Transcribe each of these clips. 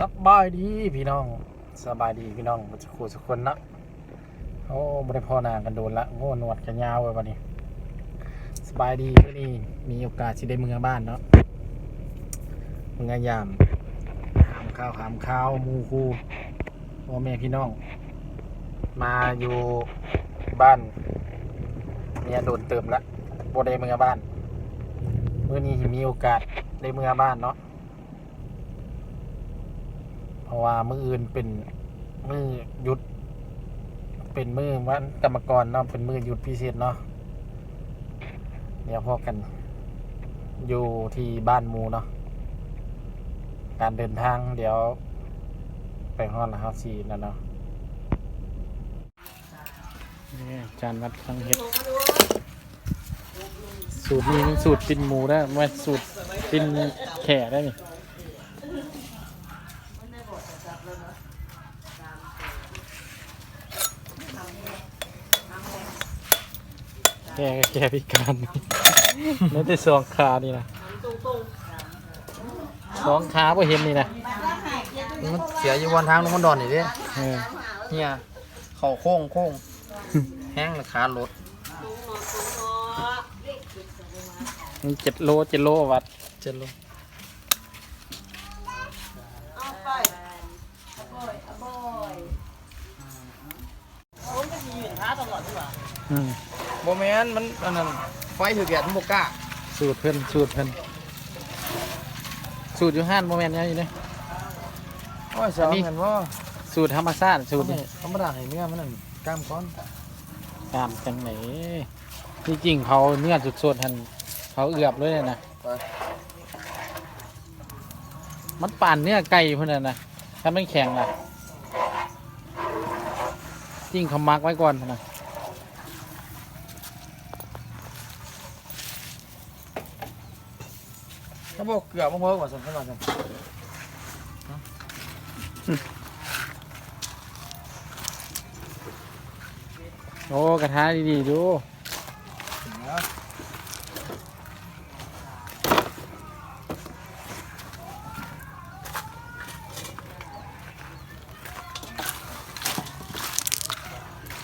สบายดีพี่น้องสบายดีพี่น้องสักครู่สักคนเนาะโอ้บริพอนากันโดนละโง่หนวดกันยาวเลยวันนี้สบายดีวันนี้มีโอกาสที่ได้เมืองบ้านเนาะเมืองยามหามข้าวหามข้าวมูคูพ่อแม่พี่น้อง มาอยู่บ้านเมียโดนเติมละโบได้เมืองบ้านเมื่อนี้มีโอกาสได้เมืองบ้านเนาะ เพราะว่ามืออื่นเป็นมือหยุด เป็นมือวันกรรมกรเนาะเป็นมือหยุดพิเศษเนาะเดี๋ยวพอกัน อยู่ที่บ้านมูเนาะการเดินทางเดี๋ยวไปฮอดนะครับสีนั่นเนาะนี่จานวัดทั้งเห็ด สูตรนี้มันสูตรปิ้นหมูได้ไม่สูตรปิ้นแข่ได้นี่ แกแกพิการนี่ไม่ได้สองขานี่นะสองขาพอเห็นนี่นะมันเสียอยู่บนทางลงมันดอนนี่เด้เออเนี่ยเข่าโค้งโค้งแห้งเลยขาลดมันเจ็ดโลเจ็ดโลวัดเจ็ดโลอืม โมเมนต์มันอันนั้นไฟถือแกะทั้งบกล้าสูตรเพิ่นสูตรเพิ่นสูตรอยู่ห้านโมเมนต์เนี้ยอยู่เนี่ย โอ้ยเสียเห็นว่าสูตรธรรมชาติสูตรนี่ธรรมดาให้เนื้อมันนั่นกล้ามก้อนตามจังไหนที่จริงเขาเนื้อสดๆทันเขาเอือบเลยนะไปมันป่านเนื้อไก่เพื่อนนะนะถ้ามันแข็งล่ะจริงเขามักไว้ก่อนนะ ถ้า บอกเกลือบ่เพิ่มกว่าสันเท่าไหร่สันโอ้กระทะดีๆดูนะ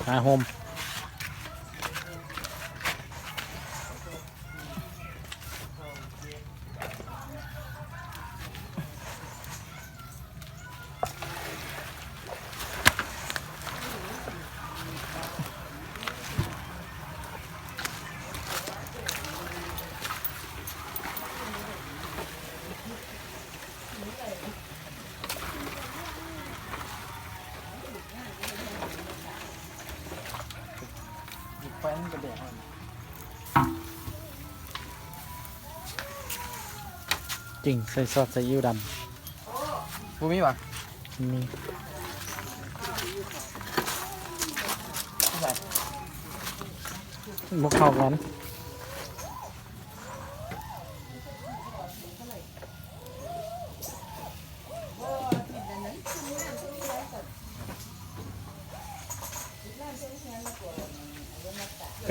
มาโฮม กระเดะจริงใส่ซอสใส่ยิ้วดบูมีป่ะำมีใส่บกเข้ากัน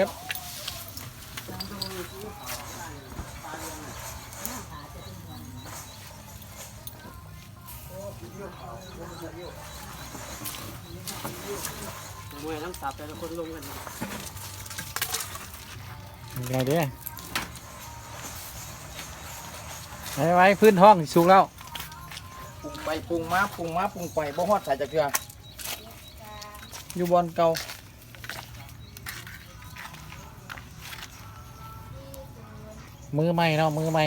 ครับมวยน้ำสับแต่ละคนลงกันไงเด้ไว้ไว้พื้นท้องสูงแล้วปรุงไปปรุงมาปรุงมาปรุงไปบ่ฮอดใส่จักเกลืออยู่บอลเก่า มือใหม่เนาะมือใหม่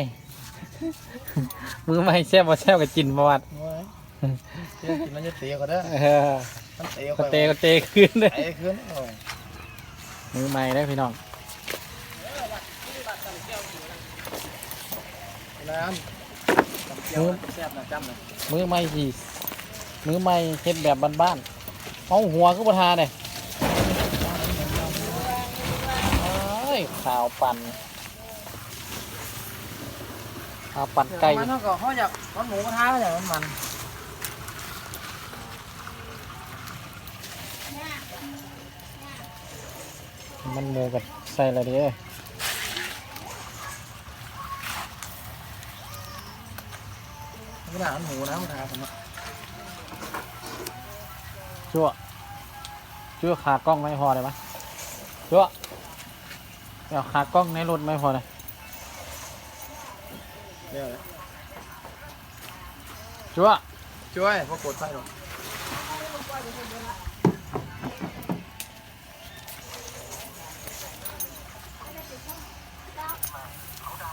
มือใหม่แซ่บบ่แซ่บกับจินประวัติโอ้ยเดี๋ยวกินแล้วจะเตะก็ได้เออมันเตะก็เตะก็เตะขึ้นเลยเตะขึ้นโอ้ยมือใหม่ได้อพี่น้องน้ำกับเจียวนะแซ่บนะจำนะมือใหม่สิมือใหม่เฮ็ดแบบบ้านๆเอาหัวก็บ่ทาเลยเอ้ยข่าวปั่น ข่าปั่นไก่มันกับเขาอยากมันหมูกระทะก็อยากมันมันมันหมูกับใส่อะไรดีอ้ยไม่ได้มันหมูนะมันทาผมชั่วชั่วขากล้องไม่พอเลยปะชั่วเดี๋ยวขากล้องในรถไม่พอเลย เรียกเลยชั่วช่วยพวกกดไฟหรอก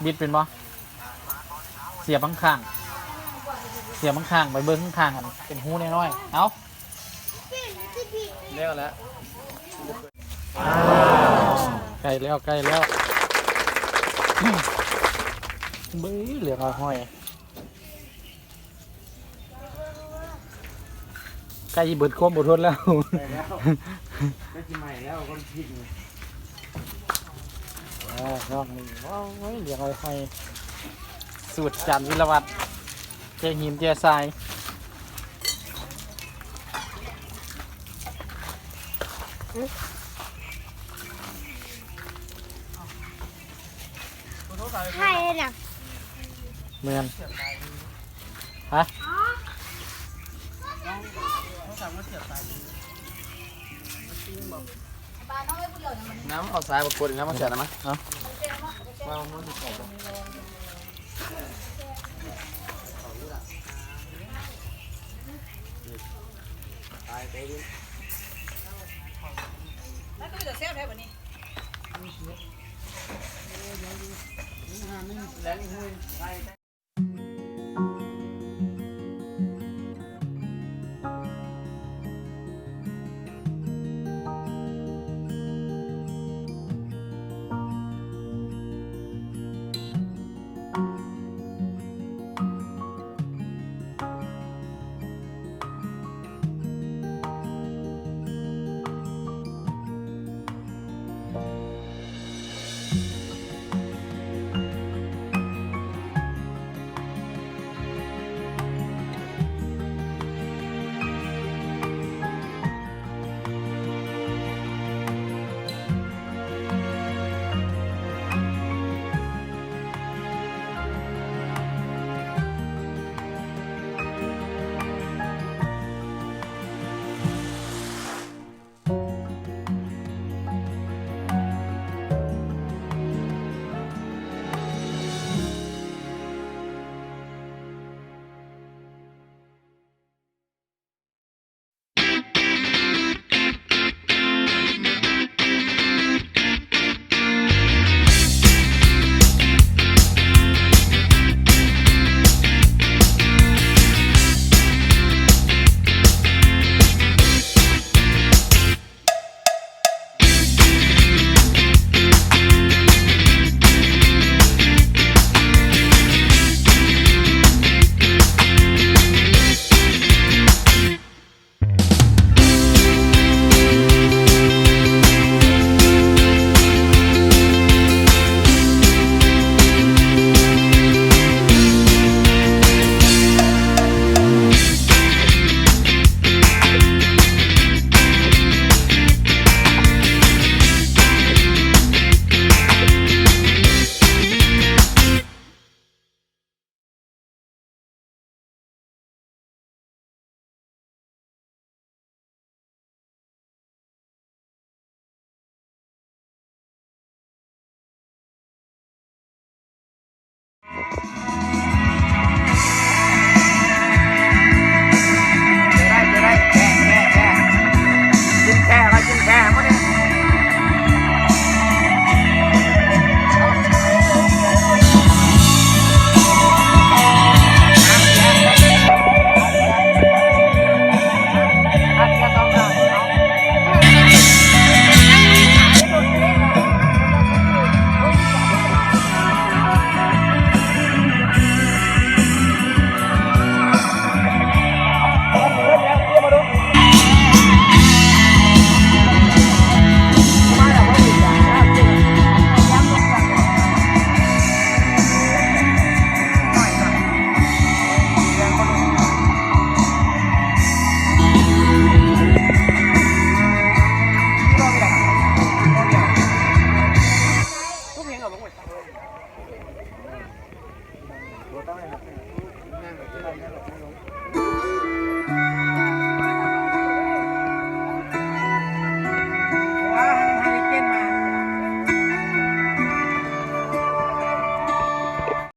บิดเป็นบ่เสียบข้างๆเสียบข้างๆไปเบิ้งข้างๆกันเป็นหูน้อยๆเอาเรียกแล้วใกล้แล้วใกล้แล้วเบ้ยเหลืองห้อยใกล้สิเบิดความอดทนแล้วไปแล้วไม่กินใหม่แล้วก็ผิดอ่ารอบนี้ว้าวเว้ยเหลืองห้อยสูตรจันทร์วิรวัตรเจหินเจทรายใช่เลยนะ เมือนฮะน้ำเอาสายมากดอีกน้ำมาเสียนะมั้ยเอาว้าวมันถูกต้องตายไปดิแล้วก็มีแต่เซลแท้แบบนี้จะ